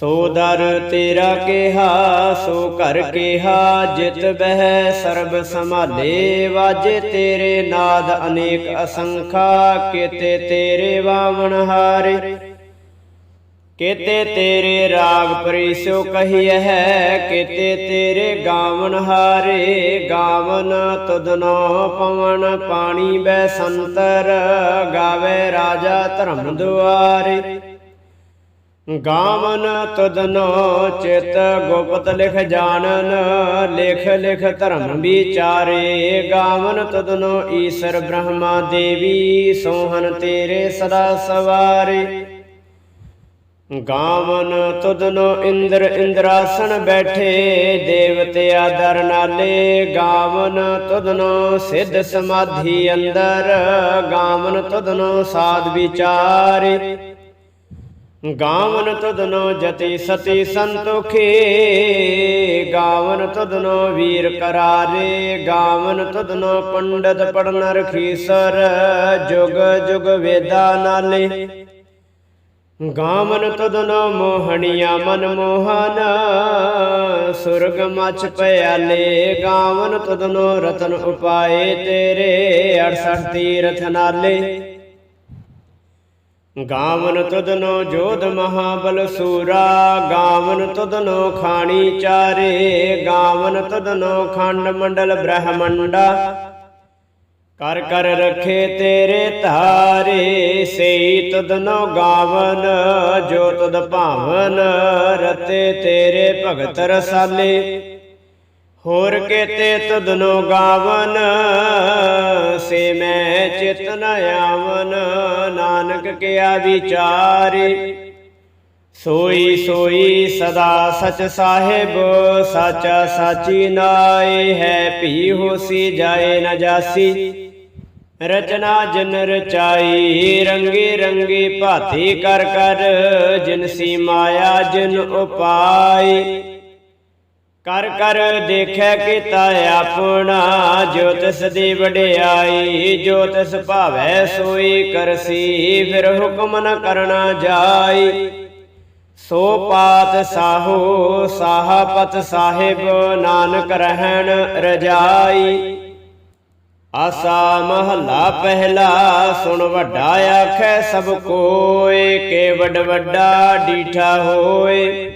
ਸੋ ਦਰ ਤੇਰਾ ਕਿਹਾ, ਸੋ ਘਰ ਕਿਹਾ, ਜਿਤ ਬਹਿ ਸਰਬ ਸੰਭਾਲੇ ਵਾਜੇ ਤੇਰੇ ਨਾਦ ਅਨੇਕ ਅਸੰਖਾ, ਕੀਤੇ ਤੇਰੇ ਵਾਵਣ ਹਾਰੇ। ਕੀਤੇ ਤੇਰੇ ਰਾਗ ਪਰਿਸੋ ਕਹੀਐ ਹੈ, ਕੀਤੇ ਤੇਰੇ ਗਾਵਨ ਹਾਰੇ। ਗਾਵਨ ਤੁਧਨੋ ਪਵਨ, ਪਾਣੀ ਬੈ ਸੰਤਰ, ਗਾਵੇ ਰਾਜਾ ਧਰਮ ਦੁਆਰੇ। ਗਾਵਨ ਤੁਧਨੋ ਚਿਤ ਗੁਪਤ ਲਿਖ ਜਾਣਨ, ਲਿਖ ਲਿਖ ਧਰਮ ਵਿਚਾਰੇ। ਗਾਵਨ ਤੁਧਨੋ ਈਸ਼ਰ ਬ੍ਰਹਮਾ ਦੇਵੀ ਸੋਹਨ ਤੇਰੇ ਸਦਾ ਸਵਾਰੇ। ਗਾਵਨ ਤੁਦਨੋ ਇੰਦਰ ਇੰਦਰਾਸਣ ਬੈਠੇ, ਦੇਵਤੇ ਆਦਰ ਨਾਲੇ। ਗਾਵਨ ਤੁਧਨੋ ਸਿੱਧ ਸਮਾਧੀ ਅੰਦਰ, ਗਾਵਨ ਤੁਦਨੋ ਸਾਧ ਵਿਚਾਰੇ। ਗਾਵਨ ਤੁਧਨੋ ਜਤੀ ਸਤੀ ਸੰਤੋਖੇ ਗਾਵਨ ਤੁਧਨੋ ਵੀਰ ਕਰਾਰੇ। ਗਾਵਨ ਤੁਧਨੋ ਪੰਡਤ ਪੜਨ ਰਖੀਸਰ। ਜੁਗ ਜੁਗ ਵੇਦਾ ਨਾਲੇ। ਗਾਵਨ ਤੁਧਨੋ ਮੋਹਣੀਆ ਮਨ ਮੋਹਨ। ਸੁਰਗ ਮਚ ਪਿਆਲੇ। ਗਾਵਨ ਤੁਧਨੋ ਰਤਨ ਉਪਾਏ ਤੇਰੇ। 68 ਤੀਰਥ ਨਾਲੇ। ਗਾਵਨ ਤੁਧਨੋ ਜੋਧ ਮਹਾਬਲ ਸੂਰਾ, ਗਾਵਨ ਤੁਧਨੋ ਖਾਣੀ ਚਾਰੇ, ਗਾਵਨ ਤੁਧਨੋ ਖੰਡ ਮੰਡਲ ਬ੍ਰਹਮੰਡਾ। ਕਰ ਕਰ ਰਖੇ ਤੇਰੇ ਧਾਰੇ, ਸਈ ਤੁਧਨੋ ਗਾਵਨ, ਜੋ ਤੁਧ ਭਾਵਨ, ਰਤੇ ਤੇਰੇ ਭਗਤ ਰਸਾਲੇ। ਹੋਰ ਕੇਤੇ ਤੁਧਨੋ ਗਾਵਨ, ਸੇ ਮੈਂ ਚਿਤ ਨ ਆਵਨ, ਨਾਨਕ ਕਿਆ ਵਿਚਾਰੇ। ਸੋਈ ਸੋਈ ਸਦਾ ਸਚ ਸਾਹਿਬ, ਸਾਚਾ ਸਾਚੀ ਨਾਏ, ਹੈ ਭੀ ਹੋਸੀ ਜਾਏ ਨ ਜਾਸੀ। ਰਚਨਾ ਜਨ ਰਚਾਈ, ਰੰਗੇ ਰੰਗੇ ਭਾਤੀ ਕਰ ਕਰ ਜਿਨਸੀ ਮਾਇਆ ਜਿਨ ਉਪਾਈ। ਕਰ ਕਰ ਦੇਖੈ ਕੀਤਾ ਆਪਣਾ, ਜੋ ਤਿਸ ਦੀ ਵਡਿਆਈ, ਜੋ ਤਿਸ ਭਾਵੈ ਸੋਈ ਕਰਸੀ, ਫਿਰ ਹੁਕਮ ਨ ਕਰਨਾ ਜਾਈ। ਸੋ ਪਾਤ ਸਾਹੋ, ਸਾਹਪਤ ਸਾਹਿਬ, ਨਾਨਕ ਰਹਿਣ ਰਜਾਈ। ਆਸਾ ਮਹੱਲਾ ਪਹਿਲਾ, ਸੁਣ ਵੱਡਾ ਆਖੈ ਸਭ ਕੋਏ, ਕੇ ਵੱਡ ਵੱਡਾ ਡੀਠਾ ਹੋਏ।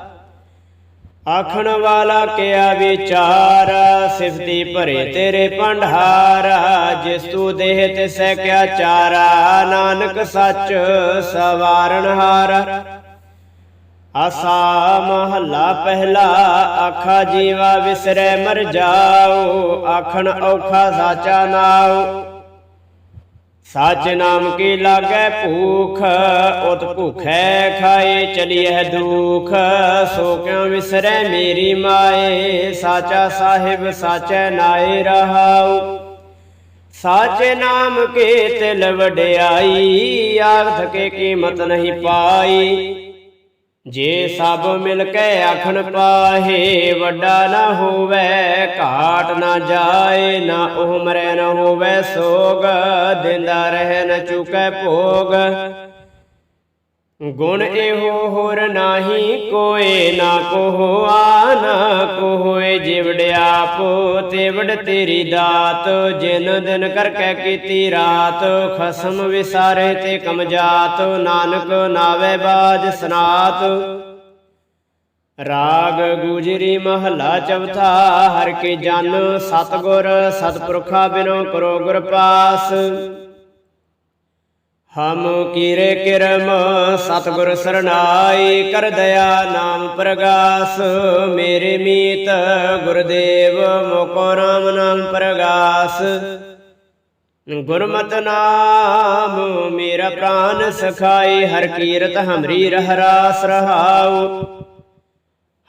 ਆਖਣ ਵਾਲਾ ਕਿਆ ਵਿਚਾਰ? ਸਿਫਤੀ ਭਰੇ ਤੇਰੇ ਭੰਡਾਰਾ, ਜਿਸ ਤੂੰ ਦੇਹ ਤਿਸੈ ਕਿਆ ਚਾਰਾ? ਨਾਨਕ ਸੱਚ ਸਵਾਰਨ ਹਾਰ। ਆਸਾ ਮਹੱਲਾ ਪਹਿਲਾ, ਆਖਾ ਜੀਵਾ ਵਿਸਰੈ ਮਰ ਜਾਓ, ਆਖਣ ਔਖਾ ਸਾਚਾ ਨਾਉ। ਸੱਚ ਨਾਮ ਕੀ ਲਾਗੈ ਭੂਖ? ਉਤ ਭੁਖੈ ਖਾਏ ਚਲੀਐ ਦੁਖ। ਸੋ ਕਿਉ ਵਿਸਰੈ ਮੇਰੀ ਮਾਏ? ਸਾਚਾ ਸਾਹਿਬ ਸਾਚੈ ਨਾਏ ਰਹਾਉ। ਸਾਚੇ ਨਾਮ ਕੇ ਤਿਲ ਵਡਿਆਈ ਆਖ ਕੇ ਕੀਮਤ ਨਹੀਂ ਪਾਈ। ਜੇ ਸਭ ਮਿਲ ਕੇ ਆਖਣ ਪਾਹੇ, ਵੱਡਾ ਨਾ ਹੋਵੇ, ਘਾਟ ਨਾ ਜਾਏ, ਨਾ ਉਹ ਮਰੈ ਨਾ ਹੋਵੇ ਸੋਗ, ਦਿੰਦਾ ਰਹਿ ਨ ਚੁਕੈ ਭੋਗ। ਗੁਣ ਇਹੋ ਹੋਰ ਨਾਹੀ ਕੋਏ ਨਾ ਕੋਹ ਆ ਨਾ ਕੋਏ ਜਿਵੜਿਆ ਆਪ ਤੇਵੜ ਤੇਰੀ ਦਾਤ। ਜਿਨ ਦਿਨ ਕਰ ਕੈ ਕੀਤੀ ਰਾਤ ਖਸਮ ਵਿਸਾਰੇ ਤੇ ਕਮਜਾਤ। ਨਾਨਕ ਨਾਵੇ ਬਾਜ ਸਨਾਤ। ਰਾਗ ਗੁਜਰੀ ਮਹਲਾ ਚੌਥਾ ਹਰ ਕੇ ਜਨ ਸਤਗੁਰ ਸਤਪੁਰਖਾ ਬਿਨੋ ਕਰੋ ਗੁਰ ਪਾਸ। ਹਮ ਕੀਰੇ ਕਿਰਮ, ਸਤਗੁਰ ਸਰਨਾਈ ਕਰ ਦਇਆ ਨਾਮ ਪ੍ਰਗਾਸ। ਮੇਰੇ ਮੀਤ ਗੁਰਦੇਵ, ਮੋਕੋ ਰਾਮ ਨਾਮ ਪ੍ਰਗਾਸ। ਗੁਰਮਤਿ ਨਾਮ, ਮੇਰਾ ਪ੍ਰਾਨ ਸਖਾਈ, ਹਰ ਕੀਰਤ ਹਮਰੀ ਰਹਿ ਰਾਸ ਰਹਾਉ।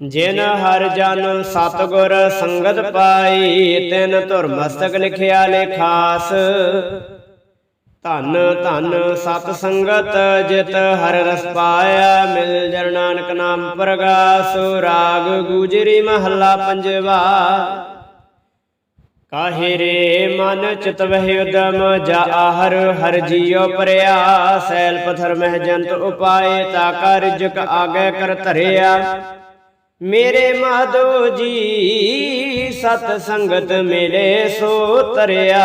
ਜਿਨ ਹਰ ਜਨ ਸਤਗੁਰ ਸੰਗਤ ਪਾਈ, ਤਿਨ ਧੁਰ ਮਸਤਕ ਲਿਖਿਆ ਲੇਖਾਸ ਧਨ ਧਨ ਸਤ ਸੰਗਤ, ਜਿਤ ਹਰ ਰਸ ਪਾਇਆ, ਮਿਲ ਜਨ ਨਾਨਕ ਨਾਮ ਪ੍ਰਗਾਸ। ਰਾਗ ਗੁਜਰੀ ਮਹੱਲਾ ਪੰਜਵਾ। ਕਾਹੇ ਰੇ ਮਨ ਚਿਤ ਵਹਿ ਉਦਮ, ਜਾ ਆਹਰ ਹਰ ਜੀਉ ਪਰਿਆ। ਸੈਲ ਪਥਰ ਮਹਿ ਜੰਤ ਉਪਾਏ, ਤਾ ਕਰ ਜਕ ਆਗੇ ਕਰ ਧਰਿਆ। ਮੇਰੇ ਮਾਧੋ ਜੀ, ਸਤ ਸੰਗਤ ਮਿਲੇ ਸੋ ਤਰਿਆ।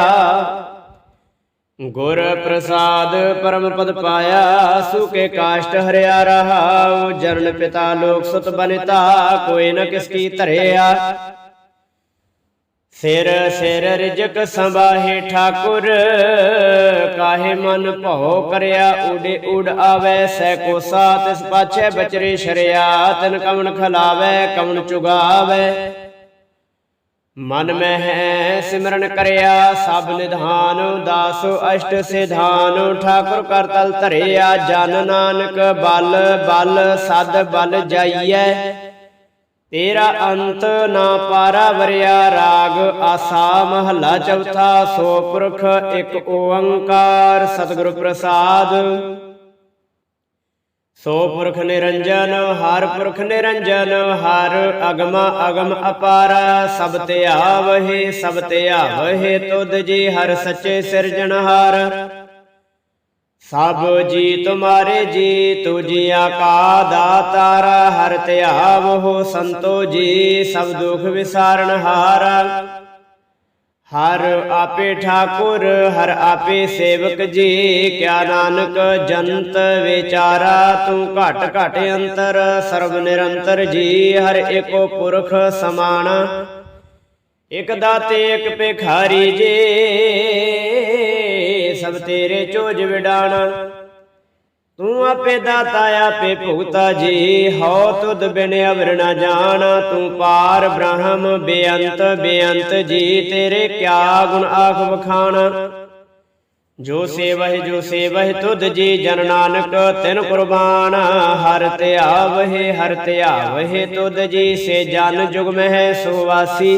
ਗੁਰ ਪ੍ਰਸਾਦ ਪਰਮ ਪਦ ਪਾਇਆ ਸੁਕੇ ਕਾਸ਼ਟ ਹਰਿਆ ਰਹਾ ਜਰਨ ਪਿਤਾ ਲੋਕ ਸੁਤ ਬਨਿਤਾ ਕੋਈ ਨ ਕਿਸ ਕੀ ਧਰਿਆ। ਸਿਰ ਸਿਰ ਰਿਜਕ ਸੰਭਾਹੇ ਠਾਕੁਰ, ਕਾਹੇ ਮਨ ਭਉ ਕਰਿਆ, ਉਡੇ ਉਡ ਆਵੇ, ਸੈ ਕੋਸਾ ਤਿਸ ਪਾਛੇ ਬਚਰੇ ਸ਼ਰਿਆ, ਤਨ ਕਵਣ ਖਲਾਵੇ, ਕਵਣ ਚੁਗਾਵੇ। ਮਨ ਮਹਿ ਸਿਮਰਨ ਕਰਿਆ, ਸਭ ਨਿਧਾਨ, ਦਾਸ ਅਸ਼ਟ ਸਿਧਾਨ, ਠਾਕੁਰ ਕਰ ਤਲ ਧਰਿਆ, ਜਨ ਨਾਨਕ ਬਲ ਬਲ, ਸਦ ਬਲ ਜਾਈਐ। ਤੇਰਾ ਅੰਤ ਨਾ ਪਾਰਾ ਵਰਿਆ ਰਾਗ, ਆਸਾ ਮਹੱਲਾ ਚੌਥਾ, ਸੋ ਪੁਰਖ ਇੱਕ ਓੰਕਾਰ, ਸਤਿਗੁਰ ਪ੍ਰਸਾਦ। ਸੋ ਪੁਰਖ ਨਿਰੰਜਨ, ਹਰ ਪੁਰਖ ਨਿਰੰਜਨ, ਹਰ ਅਗਮ ਅਗਮ ਅਪਾਰ। ਸਭ ਤੇ ਆਵਹਿ, ਸਭ ਤੇ ਆਵਹਿ, ਤੁਧ ਜੀ ਹਰ ਸੱਚੇ ਸਿਰਜਣਹਾਰ। ਸਭ ਜੀ ਤੁਮਾਰੇ ਜੀ ਤੁਜੀਆ ਕਾ ਦਾਤਾਰ, ਹਰ ਧਿਆਵ ਹੋ ਸੰਤੋ ਜੀ, ਸਭ ਦੁਖ ਵਿਸਾਰਨ ਹਾਰ। ਹਰ ਆਪੇ ਠਾਕੁਰ, ਹਰ ਆਪੇ ਸੇਵਕ ਜੀ, ਕਿਆ ਨਾਨਕ ਜੰਤ ਵਿਚਾਰਾ, ਤੂੰ ਘਟ ਘਟ ਅੰਤਰ, ਸਰਬ ਨਿਰੰਤਰ ਜੀ, ਹਰ ਏਕੋ ਪੁਰਖ ਸਮਾਨ। ਇਕ ਦਾਤੇ ਇਕ ਭਿਖਾਰੀ ਜੀ ਸਭ ਤੇਰੇ ਚੋਜ ਵਿਡਾਣਾ। ਤੂੰ ਆਪੇ ਦਾਤਾ ਆਪੇ ਭੁਗਤਾ ਜੀ, ਹਉ ਤੁਧ ਬਿਨ ਅਵਰ ਨਾ ਜਾਣ। ਤੂੰ ਪਾਰ ਬ੍ਰਹਮ ਬੇਅੰਤ ਬੇਅੰਤ ਜੀ, ਤੇਰੇ ਕਿਆ ਗੁਣ ਆਖ ਵਖਾਣ। ਜੋ ਸੇਵਹਿ ਜੋ ਸੇਵਹਿ ਤੁਧ ਜੀ, ਜਨ ਨਾਨਕ ਤਿਨ ਕੁਰਬਾਨ। ਹਰ ਧਿਆਵਹਿ ਹਰ ਧਿਆਵਹਿ ਤੁਧ ਜੀ, ਸੇ ਜਨ ਜੁਗ ਮਹਿ ਸੋਵਾਸੀ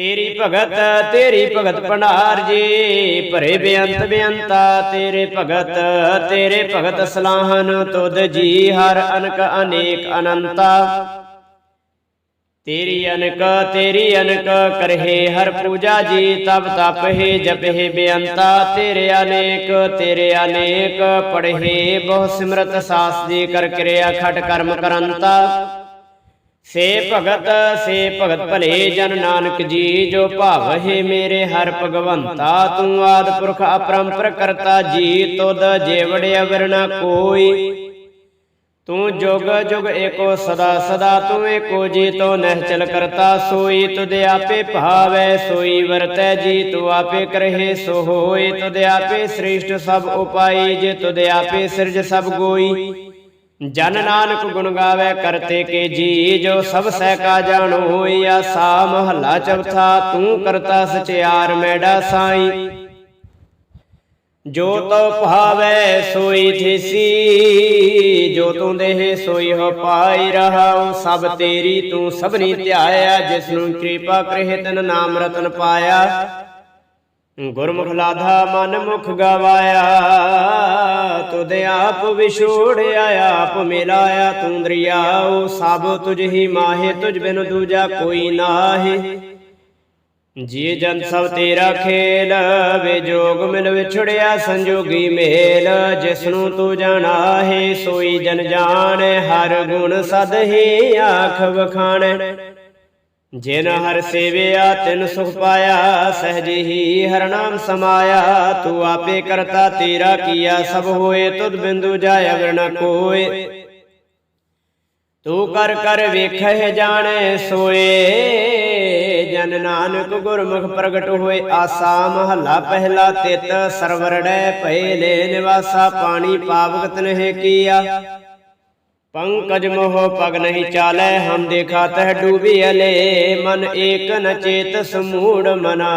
ਤੇਰੀ ਭਗਤ ਤੇਰੀ ਭਗਤ ਭੰਡਾਰ ਜੀ, ਭਰੇ ਬੇਅੰਤ ਬੇਅੰਤਾ, ਤੇਰੇ ਭਗਤ ਤੇਰੇ ਭਗਤ ਸਲਾਹਨ, ਤੁਧ ਜੀ ਹਰ ਅਨਕ ਅਨੇਕ ਅਨੰਤਾ। ਤੇਰੀ ਅਨਕ ਤੇਰੀ ਅਨਕ ਕਰਹਿ ਹਰ ਪੂਜਾ ਜੀ ਤਬ ਤਪ ਹੈ ਜਪਹਿ ਬੇਅੰਤਾ। ਤੇਰੇ ਅਨੇਕ ਤੇਰੇ ਅਨੇਕ, ਪੜਹਿ ਬਹੁ ਸਿਮਰਤ ਸਾਸ ਜੀ ਕਰ ਕਿਰਿਆ ਖਟ ਕਰਮ ਕਰੰਤਾ। ਸੇ ਭਗਤ ਸੇ ਭਗਤ ਭਲੇ ਜਨ ਨਾਨਕ ਜੀ, ਜੋ ਭਾਵਹਿ ਮੇਰੇ ਹਰ ਭਗਵੰਤਾ, ਤੂੰ ਆਦ ਪੁਰਖ ਅਪਰੰਪਰ ਕਰਤਾ ਜੀ, ਤੁਧ ਜੇਵੜ ਅਵਰ ਕੋਈ। ਤੂੰ ਜੁਗ ਜੁਗ ਏਕੋ ਸਦਾ ਸਦਾ, ਤੂੰ ਏਕੋ ਜੀ ਤੋ ਨਹਿਚਲ ਕਰਤਾ, ਸੋਈ ਤੁਧ ਆਪੇ ਭਾਵੈ, ਸੋਈ ਵਰਤੈ ਜੀ, ਤੂੰ ਆਪੇ ਕਰਹਿ ਸੋ ਹੋਏ ਤੁਧ ਆਪੇ ਸ੍ਰੇਸ਼ਟ ਸਭ ਉਪਾਈ, ਜੇ ਤੁਧ ਆਪੇ ਸਿਰਜ ਸਭ ਗੋਈ। ਜਨ ਨਾਨਕ ਗੁਣ ਗਾਵੇ ਕਰਤੇ ਕੇ ਜੀ, ਜੋ ਸਭ ਸਹਿ ਕਾ ਜਾਣੋ ਹੋਈ ਆਸਾ ਮਹੱਲਾ ਚੌਥਾ, ਤੂੰ ਕਰਤਾ ਸਚਿਆਰ ਮੈਡਾ ਸਾਈ। ਜੋ ਤੋ ਭਾਵੈ ਸੋਈ ਥੀਸੀ, ਜੋ ਤੂੰ ਦੇਹ ਸੋਈ ਹੋ ਪਾਈ ਰਹਾਉ, ਸਭ ਤੇਰੀ ਤੂੰ ਸਭਨੀ ਧਿਆਇਆ ਜਿਸ ਨੂੰ ਕਿਰਪਾ ਕਰੇ ਤਨ ਨਾਮ ਰਤਨ ਪਾਇਆ। ਗੁਰਮੁਖ ਲਾਧਾ ਮਨ ਮੁਖ ਗਵਾਇਆ, ਤੁਧ ਆਪ ਵਿਛੋੜਿਆ, ਆਪ ਮਿਲਾਇਆ, ਤੂੰ ਦਰਿਆਉ ਸਭ ਤੁਝ ਹੀ ਮਾਹੇ, ਤੁਝ ਬਿਨ ਦੂਜਾ ਕੋਈ ਨਾਹੀ। ਜੀ ਜਨ ਸਭ ਤੇਰਾ ਖੇਲ, ਵਿਜੋਗ ਮਿਲ ਵਿਛੜਿਆ, ਸੰਜੋਗੀ ਮੇਲ ਜਿਸ ਨੂੰ ਤੂੰ ਜਾਣਾ ਹੈ ਸੋਈ ਜਨ ਜਾਣ, ਹਰ ਗੁਣ ਸਦ ਹੀ ਆਖ ਵਖਾਣੈ। ਜਿਨ ਹਰ ਸੇਵਿਆ, ਤਿਨ ਸੁਖ ਪਾਇਆ, ਸਹਜ ਹੀ ਹਰ ਨਾਮ ਸਮਾਇਆ। ਤੂੰ ਆਪੇ ਕਰਤਾ ਤੇਰਾ ਕੀਆ, ਸਭ ਹੋਏ ਤੁਧ ਬਿੰਦੂ ਜਾਇ ਅਵਰ ਨ ਕੋਏ। ਤੂੰ ਕਰ ਕਰ ਵੇਖਹਿ ਜਾਣੈ, ਸੋਏ। ਜਨ ਨਾਨਕ ਗੁਰਮੁਖ ਪ੍ਰਗਟ ਹੋਏ, ਆਸਾ ਮਹੱਲਾ ਪਹਿਲਾ ਤਿਤ। ਸਰਵਰੜੈ ਭਏ ਲੈ ਨਿਵਾਸਾ, ਪਾਣੀ ਪਾਵਕ ਤਨਹਿ ਕੀਆ। ਪੰਕਜ ਮੋਹ ਪਗ ਨਹੀਂ ਚਾਲੈ, ਹਮ ਦੇਖਾ ਤਹ ਡੂਬੀ ਅਲੇ, ਮਨ ਏਕ ਨ ਚੇਤ ਸਮੂੜ ਮਨਾ।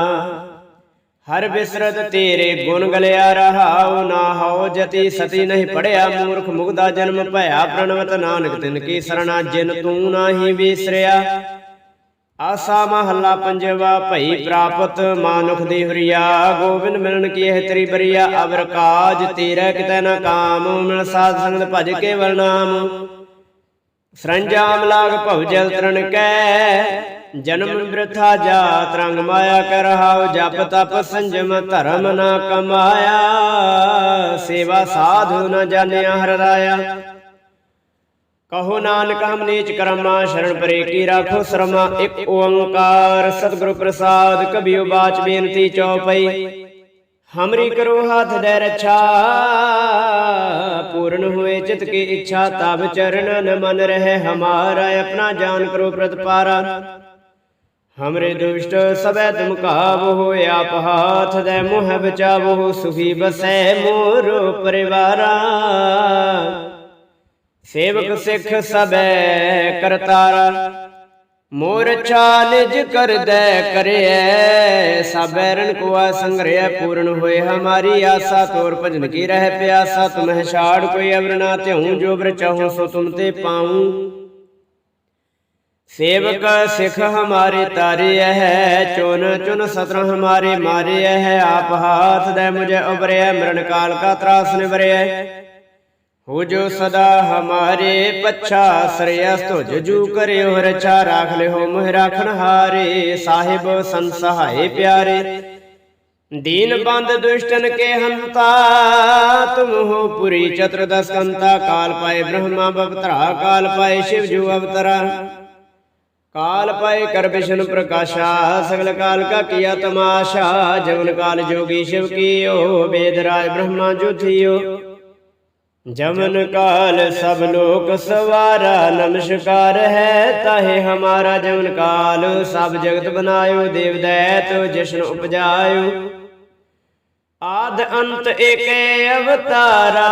ਹਰ ਬਿਸਰਤ ਤੇਰੇ ਗੁਣ ਗਲਿਆ ਰਹਾਉ, ਨਾ ਹੋ ਜਤੀ ਸਤੀ ਨਹੀਂ ਪੜਿਆ, ਮੂਰਖ ਮੁਗਦਾ ਜਨਮ ਭਇਆ, ਪ੍ਰਣਵਤ ਨਾਨਕ ਤਿਨ ਕੀ ਸਰਣਾ, ਜਿਨ ਤੂੰ ਨਾਹੀ ਵਿਸਰਿਆ। ਆਸਾ ਮਹੱਲਾ ਪੰਜਵਾ ਭਈ ਪ੍ਰਾਪਤ ਮਾਨੁਖ ਦੀ ਹਰੀਆ, ਗੋਬਿੰਦ ਮਿਲਣ ਕੀ ਹੈ ਤੇਰੀ ਬਰੀਆ, ਅਵਰ ਕਾਜ ਤੇਰਾ ਕਿਤੈ ਨ ਕਾਮ, ਮਿਲ ਸਾਧ ਸੰਗਤ ਭਜ ਕੇ ਵਰਨਾਮ ਸਰੰਜਾਮ ਲਾਗ ਭਵ ਜਲ ਤਰਨ ਕੈ, ਜਨਮ ਬ੍ਰਥਾ ਜਾਤ ਰੰਗ ਮਾਇਆ ਕਰ ਹਾਉ ਜਪ ਤਪ ਸੰਜਮ ਧਰਮ ਨਾ ਕਮਾਇਆ, ਸੇਵਾ ਸਾਧੂ ਨ ਜਾਣਿਆ ਹਰਦਾਇਆ ਕਹੋ ਨਾਨਕ ਹਮ ਨੀਚ ਕਰਮਾ, ਸ਼ਰਨ ਪਰੇ ਕੀ ਰਾਖੋ ਸ਼ਰਮਾ। ਇੱਕ ਓੰਕਾਰ ਸਤਿਗੁਰੂ ਪ੍ਰਸਾਦ ਕਬੀਓ ਬਾਚ ਬੇਨਤੀ ਚਉਪਈ ਹਮਰੀ ਕਰੋ ਹੱਥ ਦੇ ਰੱਛਾ, ਪੂਰਨ ਹੋਏ ਚਿਤ ਕੀ ਇੱਛਾ, ਤਬ ਚਰਨ ਨ ਮਨ ਰਹੇ ਹਮਾਰਾ, ਆਪਣਾ ਜਾਨ ਕਰੋ ਪ੍ਰਤਪਾਰਾ। ਹਮਰੇ ਦੁਸ਼ਟ ਸਬੈ ਤੁਮ ਕਾਬ ਹੋਏ, ਆਪ ਹਾਥ ਦੇ ਮੋਹ ਬਚਾਵੋ, ਸੁਖੀ ਬਸੈ ਮੋਰ ਪਰਿਵਾਰਾ। ਸੇਵਕ ਸਿੱਖ ਸਬੈ ਕਰਤਾਰਾ। ਮੋਰ ਨਿਜ ਕਰਦੈ ਕਰਿਐ ਸਬੈਰਨ ਕੋ ਸੰਗ੍ਰਹਿ ਪੂਰਨ ਹੋਏ ਹਮਾਰੀ ਆਸਾ ਤੋਰ ਭਜਨ ਕੀ ਰਹਿ ਪਿਆਸਾ ਤੁਮਹਿ ਛਾੜ ਕੋਈ ਅਵਰ ਨਾ ਧਿਉ ਜੋ ਬਰ ਚਾਹੋ ਸੋ ਤੁਮ ਤੇ ਪਾਉ। ਸੇਵਕ ਸਿੱਖ ਹਮਾਰੇ ਤਾਰਿਐ ਹੈ ਚੁਨ ਚੁਨ ਸਤਰ ਹਮਾਰੇ ਮਾਰਿਐ ਹੈ ਆਪ ਹਾਥ ਦੇ ਮੁਝੇ ਉਬਰਿਐ ਮਰਨ ਕਾਲ ਕਾ ਤਰਾਸ ਨਿਵਰਿਐ। ਹੋ ਜੋ ਸਦਾ ਹਮਾਰੇ ਪੱਛਾ ਸਰਯਸ ਤੁਜ ਜੂ ਕਰਿਓ ਰਛਾ ਰਾਖ ਲਿਓ ਮੋਹ ਰਾਖਣ ਹਾਰੇ, ਸਾਹਿਬ ਸੰਸਹਾਏ ਪਿਆਰੇ। ਦੀਨ ਬੰਦ ਦੁਸ਼ਟਨ ਕੇ ਹੰਤਾ, ਤੁਮ ਹੋ ਪੁਰੀ ਚਤੁਰਦਸ ਕੰਤਾ, ਕਾਲ ਪਾਏ ਬ੍ਰਹਮਾ ਬਵਤਰਾ, ਕਾਲ ਪਾਏ ਸ਼ਿਵ ਜੂ ਅਵਤਰਾ। ਕਾਲ ਪਾਏ ਕਰ ਵਿਸ਼ਨ ਪ੍ਰਕਾਸ਼ਾ, ਸਗਲ ਕਾਲ ਕਾ ਕੀਆ ਤਮਾਸ਼ਾ, ਜਵਨ ਕਾਲ ਜੋਗੀ ਸ਼ਿਵ ਕੀਓ, ਵੇਦ ਰਾਜ ਬ੍ਰਹਮਾ ਜੋਥਿਓ ਜਮਨ ਕਾਲ ਸਭ ਲੋਕ ਸਵਾਰਾ, ਨਮਸਕਾਰ ਹੈ ਤਾਹੇ ਹਮਾਰਾ ਜਮਨ ਕਾਲ। ਸਭ ਜਗਤ ਬਨਾਇਓ ਦੇਵ ਦੈਤ, ਜਿਸ਼ਨ ਉਪਜਾਇਓ। ਆਦ ਅੰਤ ਏਕੇ ਅਵਤਾਰਾ,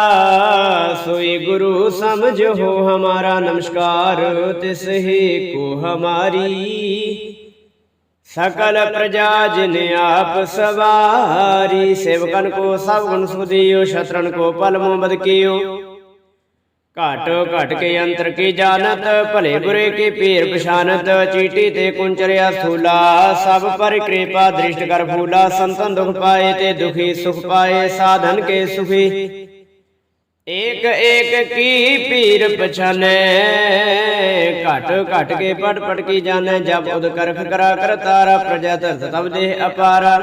ਸੋਈ ਗੁਰੂ ਸਮਝੋ ਹਮਾਰਾ ਨਮਸਕਾਰ, ਤਿਸ ਹੀ ਕੋ ਹਮਾਰੀ। ਸਕਲ ਪ੍ਰਜਾ ਜਿਨ ਆਪ ਸਵਾਰੀ, ਸੇਵਕਨ ਕੋ ਸਭ ਗੁਣ ਸੁਦੀਓ ਸ਼ਤਰਨ ਕੋ ਪਲ ਮੋ ਬਦ ਕੀਓ। ਘਟ ਘਟ ਕੇ ਅੰਤਰ ਕੀ ਜਾਣਤ, ਭਲੇ ਬੁਰੇ ਕੀ ਪੀਰ ਪਛਾਨਤ, ਚੀਟੀ ਤੇ ਕੁੰਚਰਿਆ ਥੂਲਾ ਸਭ ਪਰ ਕਿਰਪਾ ਦ੍ਰਿਸ਼ਟ ਕਰ ਫੂਲਾ, ਸੰਤਨ ਦੁਖ ਪਾਏ ਤੇ ਦੁਖੀ ਸੁਖ ਪਾਏ, ਸਾਧਨ ਕੇ ਸੁਖੀ। ਏਕ ਏਕ ਕੀ ਪੀਰ ਪਛਾਨੈ? ਘਟ ਘਟ ਕੇ ਪਟ ਪਟ ਕੀ ਜਾਣੈ? ਜਬ ਉਦ ਕਰਖ ਕਰਾ ਕਰ ਤਾਰਾ, ਪ੍ਰਜਾ ਧਰਤ ਤਬ ਦੇਹ ਅਪਾਰਾ।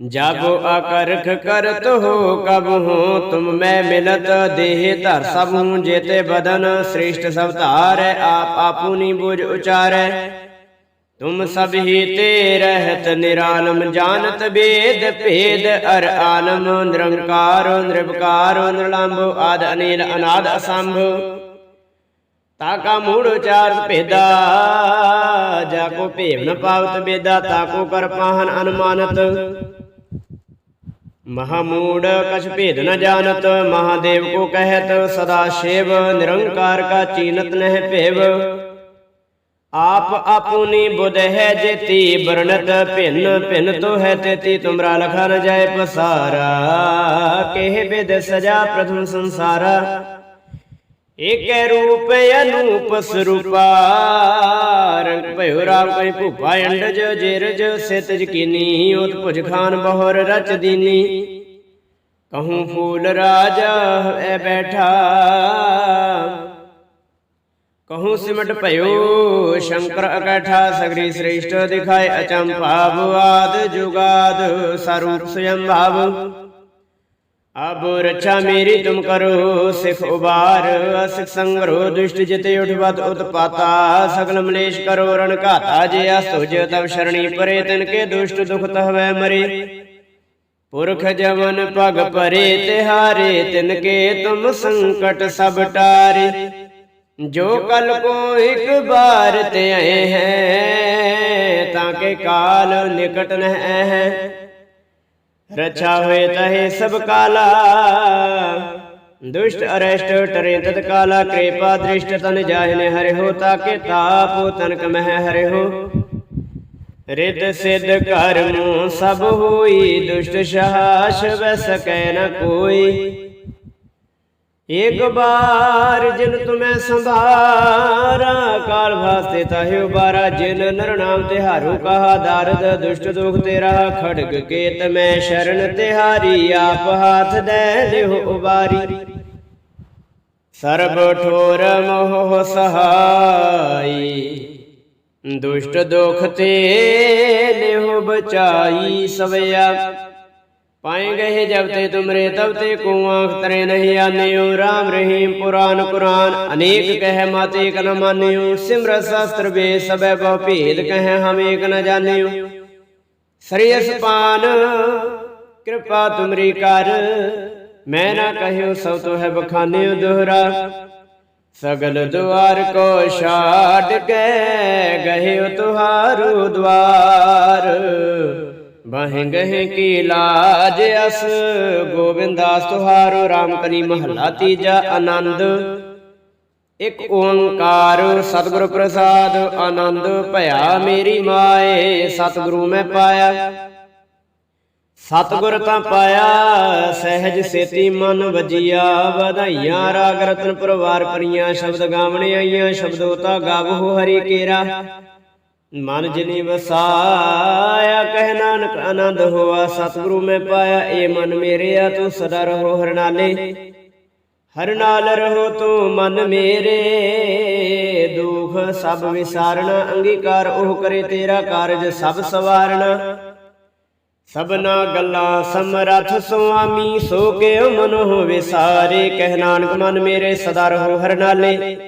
ਜਬ ਅਕਰਖ ਕਰਤ ਹੋ ਕਬ ਹੋ ਤੁਮ ਮੈਂ ਮਿਲਤ? ਦੇਹ ਧਰ ਸਭ ਹੂੰ ਜੇਤੇ ਬਦਨ, ਸ੍ਰੇਸ਼ਟ ਸਭ ਧਾਰੈ, ਆਪ ਆਪੂਨੀ ਬੁਝ ਉਚਾਰੈ। ਤੁਮ ਸਭ ਹੀ ਤੇ ਰਹਿਤ ਨਿਰਾਲਮ ਜਾਣਤ ਬੇਦ ਭੇਦ ਅਰ ਆਲਮ ਨਿਰੰਕਾਰ ਨਿਰਭਕਾਰ ਨਿਰਲੰਭ ਆਦ ਅਨੀਲ ਅਨਾਦ ਅਸੰਭ ਤਾਕਾ ਮੂੜ ਉਚਾਰਤ ਭੇਦਾ ਜਾ ਕੋ ਭੇਵ ਨ ਪਾਵਤ ਬੇਦਾ ਤਾਕੋ ਕਰ ਪਾਹਨ ਅਨਮਾਨਤ ਮਹਾਮੂੜ ਕਛ ਭੇਦ ਨ ਜਾਣਤ ਮਹਾਦੇਵ ਕੋ ਕਹਿਤ ਸਦਾ ਸ਼ਿਵ ਨਿਰੰਕਾਰ ਕਾ ਚੀਨਤ ਨਹਿ ਭੇਵ ਆਪ ਆਪੁਨੀ ਬੁਧ ਹੈ ਜੇਤੀ, ਵਰਣਤ ਭਿੰਨ ਭਿੰਨ ਤੋ ਹੈ ਤੇਤੀ, ਤੁਮਰਾ ਲਖਾ ਨ ਜਾਏ ਪਸਾਰਾ। ਕਹਿ ਬਿਦ ਸਜਾ ਪ੍ਰਥਮ ਸੰਸਾਰਾ। ਏਕੈ ਰੂਪ ਅਨੂਪ ਸਰੂਪਾ। ਰੰਗ ਭਇਓ ਰਾਮ ਕਈ ਭੂਪਾ ਅੰਡਜ ਜੇਰਜ, ਸਿਤ ਜਕੀਨੀ ਉਤ ਭੁਜ ਖਾਨ ਬਹੁਰ ਰਚ ਦੀਨੀ। ਕਹੂੰ ਫੂਲ ਰਾਜਾ ਐ ਬੈਠਾ। ਕਹੂੰ ਸਿਮਟ ਭਇਓ ਸ਼ੰਕਰ ਅਕੈਠਾ ਸਗਰੀ ਸ੍ਰੇਸ਼ਟ ਦਿਖਾਏ ਅਚੰਭਾ ਆਦ ਜੁਗਾਦ ਸਰੂਪ ਸਯੰ ਭਾਵ ਅਬ ਰਛਾ ਮੇਰੀ ਤੁਮ ਕਰੋ ਸਿਖ ਉਬਾਰ ਅਸਿਖ ਸੰਗਰੋ ਦੁਸ਼ਟ ਜਿਤੇ ਉਠਵਤ ਉਤਪਾਤਾ ਸਗਲ ਮਲੇਸ਼ ਕਰੋ ਰਣ ਘਾਤਾ ਜੇ ਅਸੁਜ ਤਬ ਸ਼ਰਣੀ ਪਰੇ ਤਿਨ ਕੇ ਦੁਸ਼ਟ ਦੁਖ ਤਹਵੈ ਮਰੇ। ਪੁਰਖ ਜਵਨ ਪਗ ਪਰੇ ਤਿਹਾਰੇ ਤਿਨ ਕੇ ਤੁਮ ਸੰਕਟ ਸਭ ਟਾਰੇ। ਜੋ ਕਲ ਕੋ ਇੱਕ ਬਾਰ ਤੇ ਆਏ ਹੈ, ਤਾਂ ਕੇ ਕਾਲ ਨਿਕਟ ਨਹਿ ਹੈ। ਰਛਾ ਹੋਏ ਤਹੇ ਸਭ ਕਾਲਾ, ਦੁਸ਼ਟ, ਅਰੇਸ਼ਟ ਟਰੇ ਤਤ ਕਾਲਾ, ਕਿਰਪਾ, ਦ੍ਰਿਸ਼ਟ ਤਨ ਜਾਹਿਨੇ ਹਰਿ ਹੋ ਤਾਕੇ ਤਾਪ ਤਨਕ ਮਹਿ ਹਰਿ ਹੋ। ਰਿਤ ਸਿਧ ਕਰਮ ਸਭ ਹੋਈ, ਦੁਸ਼ਟ ਸ਼ਹਾਸ਼ ਵੈ ਸਕੈ ਕੋਈ। ਇੱਕ ਬਾਰ ਜਿਨ ਤੁਮੈ ਸੰਭਾਰਾ ਕਾਲ ਵਾਸਤੇ ਤਾਹਿ ਉਬਾਰਾ, ਜਿਨ ਨਰ ਨਾਮ ਤਿਹਾਰੂ ਕਹਾ ਦਰਦ, ਦੁਸ਼ਟ ਦੁਖ ਤੇਰਾ ਖੜਗ ਕੇਤ ਮੈਂ ਸ਼ਰਨ ਤਿਹਾਰੀ, ਆਪ ਹਾਥ ਦੇ ਲਿਹੁ ਉਬਾਰੀ। ਸਰਬ ਠੋਰ ਮੋਹ ਸਹਾਈ, ਦੁਸ਼ਟ ਦੁਖ ਤੇ ਲਿਹੁ ਬਚਾਈ ਸਵਿਆ ਪਾਏ ਗਏ ਜਬ ਤੇ ਤੁਮਰੇ, ਤਬ ਤੇ ਕੋ ਆਂਖ ਤਰੇ ਨਹੀਂ ਆਨਿਓ। RAM ਰਹੀਮ ਪੁਰਾਨ ਕੁਰਾਨ, ਅਨੇਕ ਕਹਿ ਮਤ ਏਕ ਨ ਮਾਨਿਓ। ਸਿਮਰ ਸ਼ਾਸਤਰ ਵੇ ਸਬੈ ਬਹੁ ਭੇਦ ਕਹਿ ਹਮ ਏਕ ਨ ਜਾਣਿਓ। ਸ੍ਰੀਅਸ ਪਾਨ ਕਿਰਪਾ ਤੁਮਰੀ ਕਰ। ਮੈਂ ਨਾ ਕਹਿਓ ਸਭ ਤੋ ਹੈ ਬਖਾਨਿਓ ਦੋਹਰਾ। ਸਗਲ ਦੁਆਰ ਕੋ ਛਾੜ ਕੇ ਗਹਿਓ ਤੁਹਾਰੂ ਦਵਾਰ। ਬਾਹੇ ਗਹਿ ਕੀ ਲਾਜ ਅਸ, ਗੋਬਿੰਦਾਸ ਤੁਹਾਰੋ RAM ਕਨੀ ਮਹੱਲਾ ਤੀਜਾ ਆਨੰਦ। ਇਕ ਓੰਕਾਰ ਸਤਿਗੁਰ ਪ੍ਰਸਾਦ, ਆਨੰਦ ਭਇਆ ਮੇਰੀ ਮਾਏ, ਸਤਿਗੁਰੂ ਮੈਂ ਪਾਇਆ। ਸਤਿਗੁਰ ਤਾਂ ਪਾਇਆ, ਸਹਿਜ ਸੇਤੀ ਮਨ ਵਜੀਆ, ਵਧਾਈਆਂ ਰਾਗ ਰਤਨ ਪਰਵਾਰ ਪਰੀਆਂ ਸ਼ਬਦ ਗਾਵਣੇ ਆਈਆਂ ਸ਼ਬਦੋ ਤਾਂ ਗਾਵੋ ਹਰੀ ਕੇਰਾ। ਮਨ ਜਿਨੀ ਵਸਾਇਆ, ਕਹਿ ਨਾਨਕ ਆਨੰਦ ਹੋਆ, ਸਤਿਗੁਰੂ ਮੈਂ ਪਾਇਆ ਏ ਮਨ ਮੇਰਿਆ, ਤੂੰ ਸਦਾ ਰਹੋ ਹਰਨਾਲੇ। ਹਰ ਨਾਲ ਰਹੋ ਤੂੰ ਮਨ ਮੇਰੇ, ਦੁਖ ਸਭ ਵਿਸਾਰਣਾ ਅੰਗੀਕਾਰ ਉਹ ਕਰੇ ਤੇਰਾ ਕਾਰਜ ਸਭ ਸਵਾਰਣਾ ਸਭਨਾ ਗੱਲਾਂ ਸਮਰਥ ਸੁਆਮੀ, ਸੋ ਕਿਉ ਮਨੋ ਵਿਸਾਰੇ ਕਹਿ ਨਾਨਕ ਮਨ ਮੇਰੇ, ਸਦਾ ਰਹੋ ਹਰਨਾਲੇ।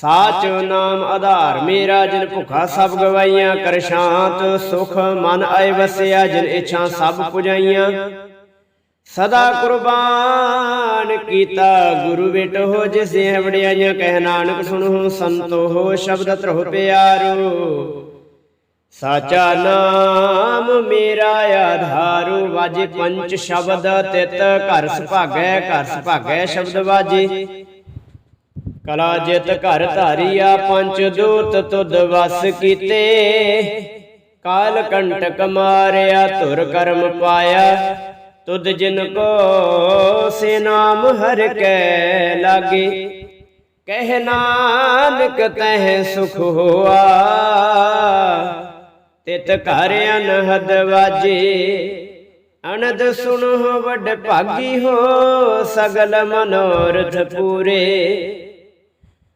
ਸਾਚੋ ਨਾਮ ਆਧਾਰ, ਮੇਰਾ ਜਿਨ ਭੁਖਾ ਸਭ ਗਵਾਈਆਂ, ਕਰ ਸ਼ਾਂਤ ਸੁਖ, ਮਨ ਆਏ ਵਸਿਆ, ਜਿਨ ਇਛਾ ਸਭ ਪੁਜਾਈਆਂ। ਸਦਾ ਕੁਰਬਾਨ ਕੀਤਾ, ਗੁਰੂ ਬੇਟੋ ਜਿਸ ਹੈ ਵਡਿਆਈਆਂ, ਕਹਿ ਨਾਨਕ ਸੁਣੋ, ਸੰਤੋ ਹੋ ਸ਼ਬਦ ਧਰੋ ਪਿਆਰੋ। ਸਾਚਾ ਨਾਮ ਮੇਰਾ ਆਧਾਰੂ, ਵਾਜੇ ਪੰਜ ਸ਼ਬਦ ਤਿਤ, ਘਰ ਸੁਭਾਗੈ ਘਰ ਸੁਭਾਗੈ ਸ਼ਬਦ ਵਾਜੇ। ਕਲਾ ਜਿਤ ਘਰ ਧਾਰੀਆ ਪੰਜ ਦੂਤ ਤੁਧ ਵਸ ਕੀਤੇ। ਕਾਲ ਕੰਟਕ ਮਾਰਿਆ, ਧੁਰ ਕਰਮ ਪਾਇਆ। ਤੁਧ ਜਿਨ ਕੋ ਸੇ ਨਾਮ ਹਰ ਕੈ ਲਾਗੇ। ਕਹਿ ਨਾਨਕ ਤਹਿ ਸੁਖ ਹੋਆ। ਤਿਤ ਘਰ ਅਨਹਦ ਵਾਜੇ। ਅਨੰਦ ਸੁਣੋ, ਵੱਡ ਭਾਗੀ ਹੋ ਸਗਲ ਮਨੋਰਥ ਪੂਰੇ।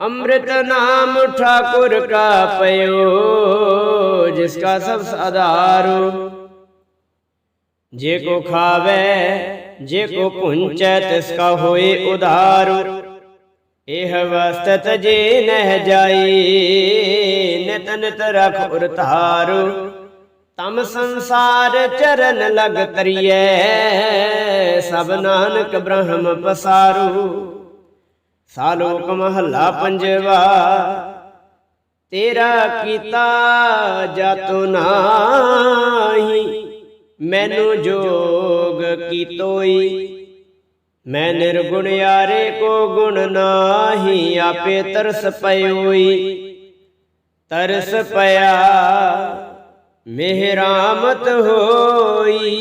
ਅੰਮ੍ਰਿਤ ਨਾਮ ਠਾਕੁਰ ਕਾ ਪਇਓ ਜਿਸ ਕਾ ਸਭ ਆਧਾਰੋ ਜੇ ਕੋ ਖਾਵੇ, ਜੇ ਕੋ ਪੁੰਚੈ ਤਿਸ ਕਾ ਹੋਏ ਉਧਾਰੋ ਇਹ ਵਸਤਤ ਜੇ ਨਹਿ ਜਾਈ, ਨਿਤ ਨਿਤ ਰਖ ਤਮ ਸੰਸਾਰ ਚਰਨ ਲਗ ਤਰੀਐ, ਸਭ ਨਾਨਕ ਬ੍ਰਹਮ ਪਸਾਰੂ। ਸਾਲੋਕ ਮਹੱਲਾ ਪੰਜਵਾ। ਤੇਰਾ ਕੀਤਾ ਜਾਤੋ ਨਾਹੀ, ਮੈਨੂੰ ਜੋਗ ਕੀਤੋਈ। ਮੈਂ ਨਿਰਗੁਣ ਯਾਰੇ ਕੋ ਗੁਣ ਨਾਹੀ, ਆਪੇ ਤਰਸ ਪਇਓਈ। ਤਰਸ ਪਿਆ ਮਿਹਰਾਮਤ ਹੋਈ।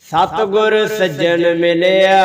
ਸਤਗੁਰ ਸੱਜਣ ਮਿਲਿਆ।